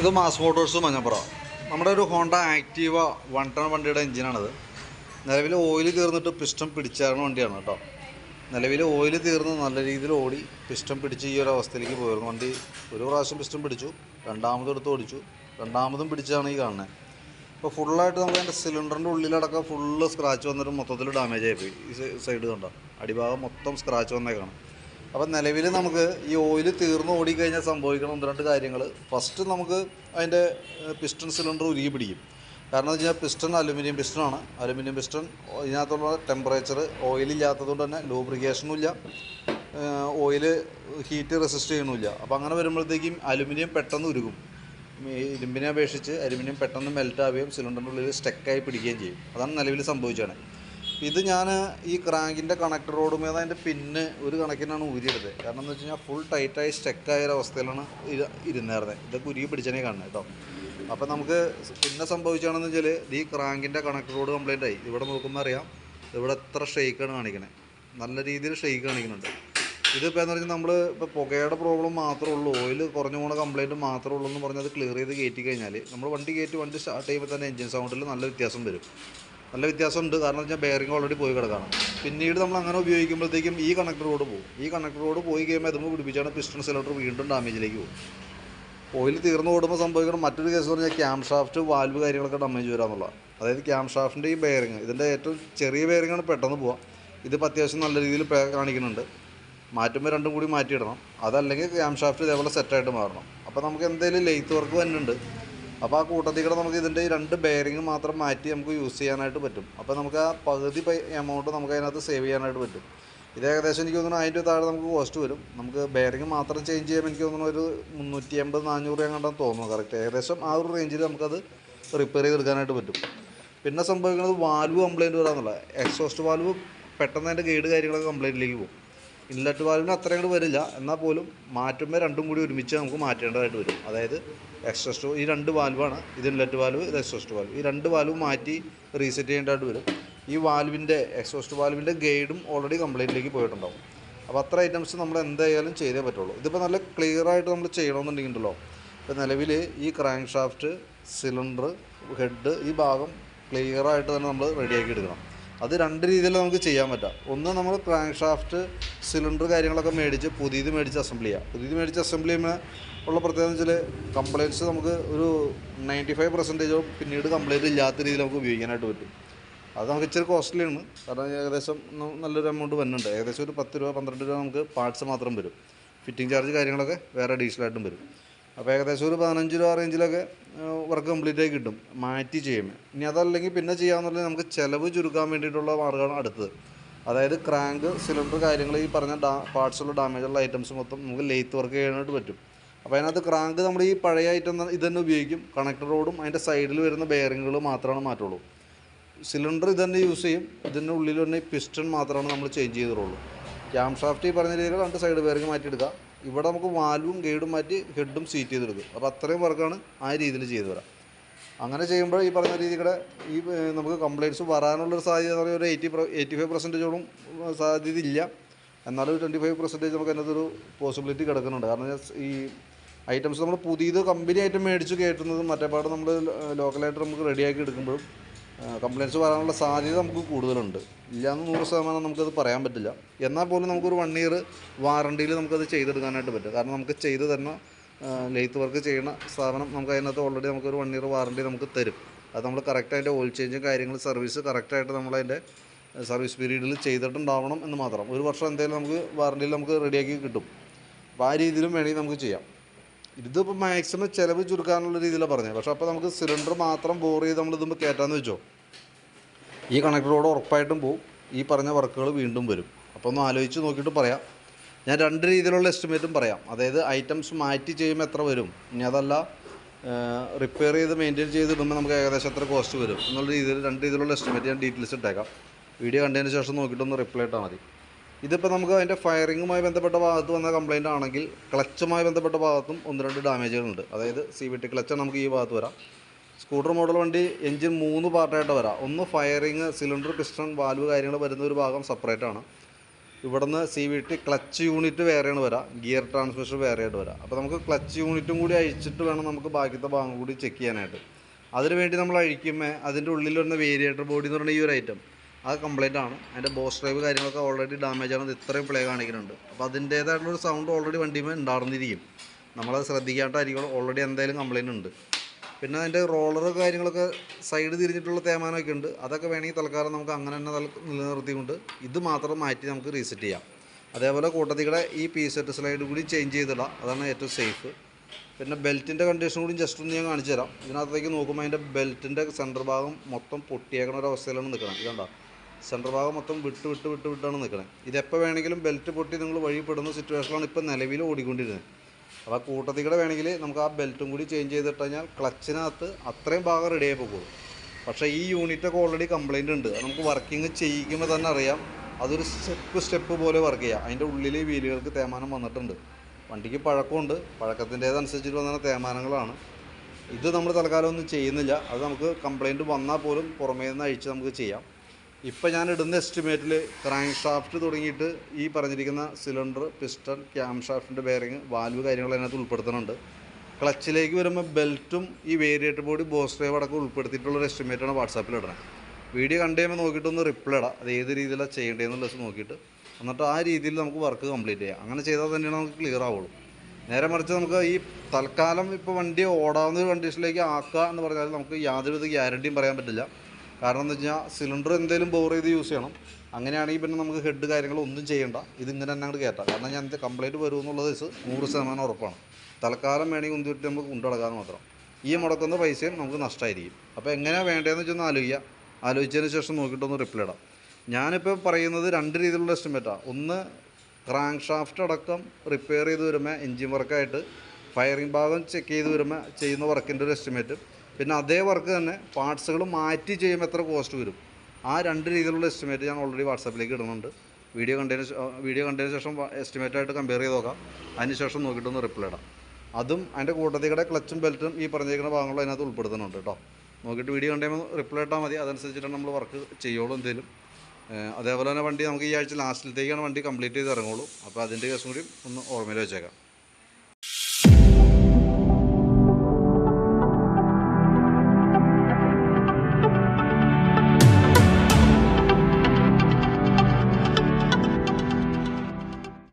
ഇത് mass Motors Manjappura. നമ്മുടെ ഒരു ഹോണ്ട ആക്റ്റീവ വൺ ടൺ വണ്ടിയുടെ എഞ്ചിനാണിത്. നിലവിൽ ഓയിൽ തീർന്നിട്ട് പിസ്റ്റം പിടിച്ചായിരുന്ന വണ്ടിയാണ് കേട്ടോ. നിലവിൽ ഓയിൽ തീർന്ന് നല്ല രീതിയിൽ ഓടി പിസ്റ്റം പിടിച്ച് ഈ ഒരു അവസ്ഥയിലേക്ക് പോയിരുന്നു. വണ്ടി ഒരു പ്രാവശ്യം പിസ്റ്റം പിടിച്ചു രണ്ടാമതും എടുത്ത് ഓടിച്ചു രണ്ടാമതും പിടിച്ചാണ് ഈ കാണുന്നത് അപ്പോൾ ഫുള്ളായിട്ട് നമുക്ക് അതിന്റെ സിലിണ്ടറിന്റെ ഉള്ളിലടക്കം ഫുള്ള് സ്ക്രാച്ച് വന്നിട്ട് മൊത്തത്തിൽ ഡാമേജ് ആയിപ്പോയി ഈ സൈഡ് കണ്ടോ? അടിഭാഗം മൊത്തം സ്ക്രാച്ച് വന്നേക്കാണ്. അപ്പം നിലവിൽ നമുക്ക് ഈ ഓയിൽ തീർന്ന് ഓടിക്കഴിഞ്ഞാൽ സംഭവിക്കണം ഒന്ന് രണ്ട് കാര്യങ്ങൾ ഫസ്റ്റ് നമുക്ക് അതിന്റെ പിസ്റ്റൺ സിലിണ്ടർ ഉരുകി പിടിക്കും. കാരണം എന്ന് വെച്ചാൽ പിസ്റ്റൺ അലുമിനിയം പിസ്റ്റണാണ് അലുമിനിയം പിസ്റ്റൺ ഇതിനകത്തുള്ള ടെമ്പറേച്ചർ ഓയിലില്ലാത്തതുകൊണ്ട് തന്നെ ലൂബ്രിക്കേഷനും ഇല്ല. ഓയിൽ ഹീറ്റ് റെസിസ്റ്റ് ചെയ്യണമില്ല അപ്പോൾ അങ്ങനെ വരുമ്പോഴത്തേക്കും അലുമിനിയം പെട്ടെന്ന് ഉരുകും. ഇരുമ്പിനെ അപേക്ഷിച്ച് അലുമിനിയം പെട്ടെന്ന് മെൽറ്റ് ആവുകയും സിലിണ്ടറിന്റെ ഉള്ളിൽ സ്റ്റക്കായി പിടിക്കുകയും ചെയ്യും. അതാണ് നിലവിൽ സംഭവിച്ചത്. ഇത് ഞാൻ ഈ ക്രാങ്കിന്റെ കണക്ടർ മേത അതിന്റെ പിന്ന് ഒരു കണക്കിനാണ് ഊരിയെടുത്തത് കാരണം എന്ന് വെച്ച് കഴിഞ്ഞാൽ ഫുൾ ടൈറ്റായി സ്റ്റക്കായ ഒരു അവസ്ഥയിലാണ് ഇരുന്നേർന്നത് ഇരുന്നായിരുന്നത് ഇതൊക്കെ ഉരുകി പിടിച്ചനെ കാണുന്നത് കേട്ടോ അപ്പോൾ നമുക്ക് പിന്നെ സംഭവിച്ചാണെന്ന് വെച്ചാൽ ഈ ക്രാങ്കിന്റെ കണക്ടർ റോഡ് കംപ്ലൈന്റ് ആയി. ഇവിടെ നോക്കുമ്പോൾ അറിയാം ഇവിടെ എത്ര ഷെയ്ക്കാണ് കാണിക്കണേ. നല്ല രീതിയിൽ ഷെയ്ക്ക് കാണിക്കുന്നുണ്ട്. ഇതിപ്പോൾ എന്ന് പറഞ്ഞാൽ നമ്മൾ ഇപ്പോൾ പുകയുടെ പ്രോബ്ലം മാത്രമേ ഉള്ളൂ. ഓയിൽ കുറഞ്ഞു പോണ കംപ്ലൈന്റ് മാത്രമേ ഉള്ളൂ എന്ന് പറഞ്ഞാൽ അത് ക്ലിയർ ചെയ്ത് കയറ്റി കഴിഞ്ഞാൽ നമ്മൾ വണ്ടി കയറ്റി വണ്ടി സ്റ്റാർട്ട് ചെയ്യുമ്പോൾ തന്നെ എഞ്ചിൻ സൗണ്ടിൽ നല്ല വ്യത്യാസം വരും. നല്ല വ്യത്യാസമുണ്ട്. കാരണം വെച്ചാൽ ബെയറിംഗ് ഓൾറെഡി പോയി കിടക്കാണ്. പിന്നീട് നമ്മൾ അങ്ങനെ ഉപയോഗിക്കുമ്പോഴത്തേക്കും ഈ കണക്ടറോട് പോകും ഈ കണക്ടറോട് പോയി കഴിയുമ്പോൾ അതുമ്പോൾ പിടിപ്പിച്ചാണ് പിസ്റ്റൺ സിലിണ്ടർ വീണ്ടും ഡാമേജിലേക്ക് പോകും. ഓയിൽ തീർന്നു ഓടുമ്പോൾ സംഭവിക്കണം മറ്റൊരു കേസ് പറഞ്ഞാൽ ക്യാം ഷാഫ്റ്റ് വാൽവ് കാര്യങ്ങളൊക്കെ ഡാമേജ് വരാമെന്നുള്ള അതായത് ക്യാം ഷാഫ്റ്റിന്റെ ഈ ബെയറിങ് ഇതിന്റെ ഏറ്റവും ചെറിയ ബെയറിങ്ങാണ് പെട്ടെന്ന് പോവാം ഇതിപ്പോൾ അത്യാവശ്യം നല്ല രീതിയിൽ കാണിക്കുന്നുണ്ട്. മാറ്റുമ്പോൾ രണ്ടും കൂടി മാറ്റിയിടണം. അതല്ലെങ്കിൽ ക്യാം ഷാഫ്റ്റ് ഇതേപോലെ സെറ്റായിട്ട് മാറണം. അപ്പോൾ നമുക്ക് എന്തെങ്കിലും ലെയ്ത്ത് വർക്ക് വരുന്നുണ്ട് അപ്പോൾ ആ കൂട്ടത്തിൽ കൂടെ നമുക്ക് ഇതിന്റെ രണ്ട് ബെയറിങ് മാത്രം മാറ്റി നമുക്ക് യൂസ് ചെയ്യാനായിട്ട് പറ്റും. അപ്പോൾ നമുക്ക് ആ പകുതി എമൗണ്ട് നമുക്ക് അതിനകത്ത് സേവ് ചെയ്യാനായിട്ട് പറ്റും. ഇത് ഏകദേശം എനിക്ക് തോന്നുന്നു അതിന്റെ താഴെ നമുക്ക് കോസ്റ്റ് വരും. നമുക്ക് ബെയറിങ് മാത്രം ചേഞ്ച് ചെയ്യുമ്പോൾ എനിക്ക് തോന്നുന്നു ഒരു മുന്നൂറ്റി എൺപത് നാനൂറ് എങ്ങാണ്ടാണ് തോന്നുന്നു കറക്റ്റ് ഏകദേശം ആ ഒരു റേഞ്ചിൽ നമുക്കത് റിപ്പയർ ചെയ്തെടുക്കാനായിട്ട് പറ്റും. പിന്നെ സംഭവിക്കുന്നത് വാൽവ് കംപ്ലയിന്റ് വരാമെന്നുള്ള എക്സോസ്റ്റ് വാൽവ് പെട്ടെന്ന് അതിന്റെ ഗൈഡ് കാര്യങ്ങളൊക്കെ കംപ്ലയിന്റിലേക്ക് പോകും. ഇൻലെറ്റ് വാൽവിന് അത്ര അങ്ങോട്ട് വരില്ല. എന്നാൽ പോലും മാറ്റുമ്പോൾ രണ്ടും കൂടി ഒരുമിച്ച് നമുക്ക് മാറ്റേണ്ടതായിട്ട് വരും. അതായത് എക്സോസ്റ്റ് ഈ രണ്ട് വാൽവാണ്. ഇത് ഇൻലെറ്റ് വാൽവ് ഇത് എക്സോസ്റ്റ് വാൽവ്. ഈ രണ്ട് വാൽവ് മാറ്റി റീസെറ്റ് ചെയ്യേണ്ടതായിട്ട് വരും. ഈ വാൽവിന്റെ എക്സോസ്റ്റ് വാൽവിന്റെ ഗൈഡും ഓൾറെഡി കംപ്ലൈന്റിലേക്ക് പോയിട്ടുണ്ടാവും. അപ്പോൾ അത്ര ഐറ്റംസ് നമ്മൾ എന്തായാലും ചെയ്തേ പറ്റുള്ളൂ. ഇതിപ്പോൾ നല്ല ക്ലിയർ ആയിട്ട് നമ്മൾ ചെയ്യണമെന്നുണ്ടെങ്കിലോ ഇപ്പോൾ നിലവിൽ ഈ ക്രാങ്ക് ഷാഫ്റ്റ് സിലിണ്ടർ ഹെഡ് ഈ ഭാഗം ക്ലിയറായിട്ട് തന്നെ നമ്മൾ റെഡിയാക്കി എടുക്കണം. അത് രണ്ട് രീതിയിൽ നമുക്ക് ചെയ്യാൻ പറ്റാം. ഒന്ന് നമ്മൾ ക്രാങ്ക് ഷാഫ്റ്റ് സിലിണ്ടർ കാര്യങ്ങളൊക്കെ മേടിച്ച് പുതിയത് മേടിച്ച് അസംബിൾ ചെയ്യാം. പുതിയത് മേടിച്ച് അസംബിൾ ചെയ്യുമ്പോൾ ഉള്ള പ്രത്യേകത വെച്ചാൽ കംപ്ലയിന്റ്സ് നമുക്ക് ഒരു നയന്റി ഫൈവ് പെർസെന്റേജോ പിന്നീട് കംപ്ലയിന്റ് ഇല്ലാത്ത രീതിയിൽ നമുക്ക് ഉപയോഗിക്കാനായിട്ട് പറ്റും. അത് നമുക്ക് ഇച്ചിരി കോസ്റ്റ്ലിയാണ് കാരണം ഏകദേശം നല്ലൊരു എമൗണ്ട് വരുന്നുണ്ട് ഏകദേശം ഒരു പത്ത് രൂപ പന്ത്രണ്ട് രൂപ നമുക്ക് പാർട്സ് മാത്രം വരും. ഫിറ്റിംഗ് ചാർജ് കാര്യങ്ങളൊക്കെ വേറെ ഡീസലായിട്ടും വരും. അപ്പോൾ ഏകദേശം ഒരു പതിനഞ്ച് രൂപ റേഞ്ചിലൊക്കെ വർക്ക് കംപ്ലീറ്റ് ആയി കിട്ടും. മാറ്റി ചെയ്യുമ്പോൾ ഇനി അതല്ലെങ്കിൽ പിന്നെ ചെയ്യാമെന്നുള്ളത് നമുക്ക് ചിലവ് ചുരുക്കാൻ വേണ്ടിയിട്ടുള്ള മാർഗമാണ് അടുത്തത്. അതായത് ക്രാങ്ക് സിലിണ്ടർ കാര്യങ്ങൾ ഈ പറഞ്ഞ ഡാ പാർട്സുള്ള ഡാമേജുള്ള ഐറ്റംസ് മൊത്തം നമുക്ക് ലെയ്ത്ത് വർക്ക് ചെയ്യാനായിട്ട് പറ്റും. അപ്പോൾ അതിനകത്ത് ക്രാങ്ക് നമ്മൾ ഈ പഴയ ഐറ്റം ഇത് തന്നെ ഉപയോഗിക്കും. കണക്ടർ റോഡും അതിന്റെ സൈഡിൽ വരുന്ന ബെയറിങ്ങുകൾ മാത്രമാണ് മാറ്റുള്ളൂ. സിലിണ്ടർ ഇത് തന്നെ യൂസ് ചെയ്യും. ഇതിന്റെ ഉള്ളിൽ തന്നെ പിസ്റ്റൺ മാത്രമാണ് നമ്മൾ ചേഞ്ച് ചെയ്തിട്ടുള്ളൂ. ക്യാം ഷാഫ്റ്റ് ഈ പറഞ്ഞ രീതിയിൽ രണ്ട് സൈഡ് ബെയറിങ് മാറ്റിയെടുക്കുക. ഇവിടെ നമുക്ക് വാൽവും ഗൈഡും മാറ്റി ഹെഡും സീറ്റ് ചെയ്തെടുക്കും അപ്പോൾ അത്രയും വർക്കാണ് ആ രീതിയിൽ ചെയ്തു തരാം. അങ്ങനെ ചെയ്യുമ്പോൾ ഈ പറഞ്ഞ രീതിയുടെ ഈ നമുക്ക് കംപ്ലയിന്റ്സ് വരാനുള്ളൊരു സാധ്യത എന്ന് പറയുമ്പോൾ ഒരു എയ്റ്റി എയ്റ്റി ഫൈവ് പെർസെന്റേജോളം സാധ്യത ഇല്ല. എന്നാലും ട്വന്റി ഫൈവ് പെർസെന്റേജ് നമുക്ക് അതിനകത്തൊരു പോസിബിലിറ്റി കിടക്കുന്നുണ്ട്. കാരണം ഈ ഐറ്റംസ് നമ്മൾ പുതിയത് കമ്പനി ഐറ്റം മേടിച്ച് കയറ്റുന്നതും മറ്റേ പാട് നമ്മൾ ലോക്കലായിട്ട് നമുക്ക് റെഡിയാക്കി എടുക്കുമ്പോഴും കംപ്ലയിന്റ്സ് വരാനുള്ള സാധ്യത നമുക്ക് കൂടുതലുണ്ട്. ഇല്ലയെന്ന് നൂറ് ശതമാനം നമുക്കത് പറയാൻ പറ്റില്ല. എന്നാൽ പോലും നമുക്കൊരു വൺ ഇയർ വാറണ്ടിയിൽ നമുക്കത് ചെയ്തെടുക്കാനായിട്ട് പറ്റും. കാരണം നമുക്ക് ചെയ്ത് തരുന്ന ലെയ്ത്ത് വർക്ക് ചെയ്യുന്ന സ്ഥാപനം നമുക്ക് അതിനകത്ത് ഓൾറെഡി നമുക്കൊരു വൺ ഇയർ വാറണ്ടി നമുക്ക് തരും. അത് നമ്മൾ കറക്റ്റ് അതിന്റെ ഓയിൽ ചേഞ്ചും കാര്യങ്ങളും സർവീസ് കറക്റ്റായിട്ട് നമ്മളതിന്റെ സർവീസ് പീരീഡിൽ ചെയ്തിട്ടുണ്ടാവണം എന്ന് മാത്രം. ഒരു വർഷം എന്തായാലും നമുക്ക് വാറണ്ടിയിൽ നമുക്ക് റെഡിയാക്കി കിട്ടും. അപ്പോൾ ആ രീതിയിലും വേണമെങ്കിൽ നമുക്ക് ചെയ്യാം. ഇതിപ്പോൾ മാക്സിമം ചിലവ് ചുരുക്കാനുള്ള രീതിയിലാണ് പറഞ്ഞത് പക്ഷേ അപ്പോൾ നമുക്ക് സിലിണ്ടർ മാത്രം ബോർ ചെയ്ത് നമ്മൾ ഇതുമ്പോൾ കയറ്റാമെന്ന് വെച്ചോ? ഈ കണക്ടറോട് ഉറപ്പായിട്ടും പോവും. ഈ പറഞ്ഞ വർക്കുകൾ വീണ്ടും വരും. അപ്പോൾ ഒന്ന് ആലോചിച്ച് നോക്കിയിട്ട് പറയാം. ഞാൻ രണ്ട് രീതിയിലുള്ള എസ്റ്റിമേറ്റും പറയാം. അതായത് ഐറ്റംസ് മാറ്റി ചെയ്യുമ്പോൾ എത്ര വരും? ഇനി അതല്ല റിപ്പയർ ചെയ്ത് മെയിന്റെയിൻ ചെയ്ത് ഇടുമ്പോൾ നമുക്ക് ഏകദേശം എത്ര കോസ്റ്റ് വരും? എന്നുള്ള രീതിയിൽ രണ്ട് രീതിയിലുള്ള എസ്റ്റിമേറ്റ് ഞാൻ ഡീറ്റെയിൽസ് ഇട്ടേക്കാം. വീഡിയോ കണ്ടതിന് ശേഷം നോക്കിയിട്ടൊന്ന് റിപ്ലൈ ഇട്ടാൽ മതി. ഇതിപ്പോൾ നമുക്ക് അതിന്റെ ഫയറിങ്ങുമായി ബന്ധപ്പെട്ട ഭാഗത്ത് വന്ന കംപ്ലൈന്റ് ആണെങ്കിൽ ക്ലച്ചുമായി ബന്ധപ്പെട്ട ഭാഗത്തും ഒന്ന് രണ്ട് ഡാമേജുകളുണ്ട് അതായത് സി വി ടി ക്ലച്ച് നമുക്ക് ഈ ഭാഗത്ത് വരാം. സ്കൂട്ടർ മോഡൽ വണ്ടി എഞ്ചിൻ മൂന്ന് പാർട്ടായിട്ട് വരാം. ഒന്ന് ഫയറിങ് സിലിണ്ടർ പിസ്റ്റൺ വാൽവ് കാര്യങ്ങൾ വരുന്ന ഒരു ഭാഗം സെപ്പറേറ്റ് ആണ്. ഇവിടുന്ന് C V T clutch unit വേറെയാണ് വരാം. ഗിയർ ട്രാൻസ്മിഷൻ വേറെയായിട്ട് വരാം. അപ്പോൾ നമുക്ക് ക്ലച്ച് യൂണിറ്റും കൂടി അഴിച്ചിട്ട് വേണം നമുക്ക് ബാക്കിത്തെ ഭാഗം കൂടി ചെക്ക് ചെയ്യാനായിട്ട്. അതിനുവേണ്ടി നമ്മൾ അഴിക്കുമ്പോൾ അതിന്റെ ഉള്ളിൽ വരുന്ന വേരിയേറ്റർ ബോഡി എന്ന് പറയുന്ന ഈ ഒരു ഐറ്റം അത് കംപ്ലൈന്റ് ആണ്. അതിന്റെ ബോസ് ഡ്രൈവ് കാര്യങ്ങളൊക്കെ ഓൾറെഡി ഡാമേജ് ആണ് ഇത് ഇത്രയും പ്ലേ കാണിക്കുന്നുണ്ട്. അപ്പോൾ അതിന്റേതായിട്ടുള്ളൊരു സൗണ്ട് ഓൾറെഡി വണ്ടിയുമ്പോൾ ഉണ്ടാർന്നിരിക്കും. നമ്മളത് ശ്രദ്ധിക്കാണ്ടായിരിക്കും ഓൾറെഡി എന്തായാലും കംപ്ലൈന്റ് ഉണ്ട്. പിന്നെ അതിന്റെ റോളർ കാര്യങ്ങളൊക്കെ സൈഡ് തിരിഞ്ഞിട്ടുള്ള തേമാനമൊക്കെ ഉണ്ട്. അതൊക്കെ വേണമെങ്കിൽ തൽക്കാലം നമുക്ക് അങ്ങനെ തന്നെ നിലനിർത്തിക്കൊണ്ട് ഇത് മാത്രം മാറ്റി നമുക്ക് റീസെറ്റ് ചെയ്യാം. അതേപോലെ കൂട്ടത്തിക്കടെ ഈ പി സെറ്റ് സ്ലൈഡ് കൂടി ചേഞ്ച് ചെയ്തിടാം. അതാണ് ഏറ്റവും സേഫ് പിന്നെ ബെൽറ്റിന്റെ കണ്ടീഷൻ കൂടി ജസ്റ്റ് ഒന്ന് ഞാൻ കാണിച്ചു തരാം ഇതിനകത്തേക്ക് നോക്കുമ്പോൾ അതിന്റെ ബെൽറ്റിന്റെ സെന്റർ ഭാഗം മൊത്തം പൊട്ടിയേക്കണ ഒരു അവസ്ഥയിലാണ് നിൽക്കുന്നത്. ഇതുണ്ടോ സെന്റർ ഭാഗം മൊത്തം വിട്ട് വിട്ട് വിട്ട് വിട്ടാണ് നിൽക്കുന്നത് ഇതെപ്പോൾ വേണമെങ്കിലും ബെൽറ്റ് പൊട്ടി നിങ്ങൾ വഴിപ്പെടുന്ന സിറ്റുവേഷനാണ് ഇപ്പോൾ നിലവിൽ ഓടിക്കൊണ്ടിരുന്നത്. അപ്പോൾ ആ കൂട്ടത്തിക്കടെ വേണമെങ്കിൽ നമുക്ക് ആ ബെൽറ്റും കൂടി ചേഞ്ച് ചെയ്തിട്ട് കഴിഞ്ഞാൽ ക്ലച്ചിനകത്ത് അത്രയും ഭാഗം റെഡി ആയി പോകുള്ളൂ പക്ഷേ ഈ യൂണിറ്റൊക്കെ ഓൾറെഡി കംപ്ലൈന്റ് ഉണ്ട്. നമുക്ക് വർക്കിംഗ് ചെയ്യിക്കുമ്പോൾ തന്നെ അറിയാം. അതൊരു സ്റ്റെപ്പ് സ്റ്റെപ്പ് പോലെ വർക്ക് ചെയ്യുക അതിന്റെ ഉള്ളിൽ വീലുകൾക്ക് തേമാനം വന്നിട്ടുണ്ട്. വണ്ടിക്ക് പഴക്കമുണ്ട്. പഴക്കത്തിന്റേതനുസരിച്ചിട്ട് വന്ന തേമാനങ്ങളാണ്. ഇത് നമ്മൾ തൽക്കാലം ഒന്നും ചെയ്യുന്നില്ല. അത് നമുക്ക് കംപ്ലൈന്റ് വന്നാൽ പോലും പുറമേ നിന്ന് അഴിച്ച് നമുക്ക് ചെയ്യാം. ഇപ്പം ഞാൻ ഇടുന്ന എസ്റ്റിമേറ്റിൽ ക്രാങ്ക് ഷാഫ്റ്റ് തുടങ്ങിയിട്ട് ഈ പറഞ്ഞിരിക്കുന്ന സിലിണ്ടർ പിസ്റ്റൺ ക്യാം ഷാഫ്റ്റിന്റെ ബെയറിങ് വാൽവ് കാര്യങ്ങൾ അതിനകത്ത് ഉൾപ്പെടുത്തുന്നുണ്ട്. ക്ലച്ചിലേക്ക് വരുമ്പോൾ ബെൽറ്റും ഈ വേരിയേറ്റർ ബോഡി ബോസ് ഡ്രൈവ് അടക്കം ഉൾപ്പെടുത്തിയിട്ടുള്ളൊരു എസ്റ്റിമേറ്റാണ് വാട്സാപ്പിൽ ഇടണേ. വീഡിയോ കണ്ടു കഴിയുമ്പോൾ നോക്കിയിട്ടൊന്ന് റിപ്ലൈ ഇടാം. അത് ഏത് രീതിയിലാണ് ചെയ്യേണ്ടതെന്നുള്ളത് നോക്കിയിട്ട്. എന്നിട്ട് ആ രീതിയിൽ നമുക്ക് വർക്ക് കംപ്ലീറ്റ് ചെയ്യാം. അങ്ങനെ ചെയ്താൽ തന്നെയാണ് നമുക്ക് ക്ലിയർ ആവുള്ളൂ. നേരെ മറിച്ച് നമുക്ക് ഈ തൽക്കാലം ഇപ്പോൾ വണ്ടി ഓടാവുന്ന ഒരു കണ്ടീഷനിലേക്ക് ആക്കുക എന്ന് പറഞ്ഞാൽ നമുക്ക് യാതൊരുവിധ ഗ്യാരണ്ടിയും പറയാൻ പറ്റില്ല. കാരണം എന്ന് വെച്ചാൽ സിലിണ്ടർ എന്തെങ്കിലും ബോർ ചെയ്ത് യൂസ് ചെയ്യണം. അങ്ങനെയാണെങ്കിൽ പിന്നെ നമുക്ക് ഹെഡ് കാര്യങ്ങളൊന്നും ചെയ്യണ്ട. ഇതിങ്ങനെ തന്നെ അങ്ങോട്ട് കയറ്റാം കാരണം ഞാൻ കംപ്ലൈന്റ് വരുമെന്നുള്ളത് എന്നുള്ളത് നൂറ് ശതമാനം ഉറപ്പാണ്. തൽക്കാലം വേണമെങ്കിൽ ഉന്തിട്ട് നമുക്ക് കൊണ്ടുനടക്കാമെന്ന് മാത്രം. ഈ മുടക്കുന്ന പൈസയും നമുക്ക് നഷ്ടമായിരിക്കും അപ്പോൾ എങ്ങനെയാണ് വേണ്ടതെന്ന് വെച്ചൊന്ന് ആലോചിക്കുക ആലോചിച്ചതിന് ശേഷം നോക്കിയിട്ടൊന്ന് റിപ്ലൈ ഇടാം. ഞാനിപ്പോൾ പറയുന്നത് രണ്ട് രീതിയിലുള്ള എസ്റ്റിമേറ്റാണ് ഒന്ന് ക്രാങ്ക് ഷാഫ്റ്റ് അടക്കം റിപ്പയർ ചെയ്ത് വരുമ്പോൾ എൻജിൻ വർക്കായിട്ട് ഫയറിംഗ് ഭാഗം ചെക്ക് ചെയ്ത് വരുമ്പോൾ ചെയ്യുന്ന വർക്കിന്റെ ഒരു എസ്റ്റിമേറ്റ് പിന്നെ അതേ വർക്ക് തന്നെ പാർട്സുകൾ മാറ്റി ചെയ്യുമ്പോൾ എത്ര കോസ്റ്റ് വരും? ആ രണ്ട് രീതിയിലുള്ള എസ്റ്റിമേറ്റ് ഞാൻ ഓൾറെഡി വാട്സാപ്പിലേക്ക് ഇടുന്നുണ്ട്. വീഡിയോ കണ്ടതിന് വീഡിയോ കണ്ടതിന് ശേഷം എസ്റ്റിമേറ്റ് ആയിട്ട് കമ്പയർ ചെയ്ത് നോക്കാം. അതിന് ശേഷം നോക്കിയിട്ടൊന്ന് റിപ്ലൈ ഇടാം. അതും അതിന്റെ കൂട്ടത്തിക്കടെ ക്ലച്ചും ബെൽറ്റും ഈ പറഞ്ഞിരിക്കുന്ന ഭാഗങ്ങളും അതിനകത്ത് ഉൾപ്പെടുത്തുന്നുണ്ട് കേട്ടോ നോക്കിയിട്ട് വീഡിയോ കണ്ടുമ്പോൾ റിപ്ലൈ ഇട്ടാൽ മതി. അതനുസരിച്ചിട്ടാണ് നമ്മൾ വർക്ക് ചെയ്യുള്ളൂ എന്തെങ്കിലും അതേപോലെ തന്നെ വണ്ടി നമുക്ക് ഈ ആഴ്ച ലാസ്റ്റിലത്തേക്കാണ് വണ്ടി കംപ്ലീറ്റ് ചെയ്ത് ഇറങ്ങുള്ളൂ. അപ്പോൾ അതിന്റെ കേസും കൂടി ഒന്ന് ഓർമ്മയിൽ വെച്ചേക്കാം.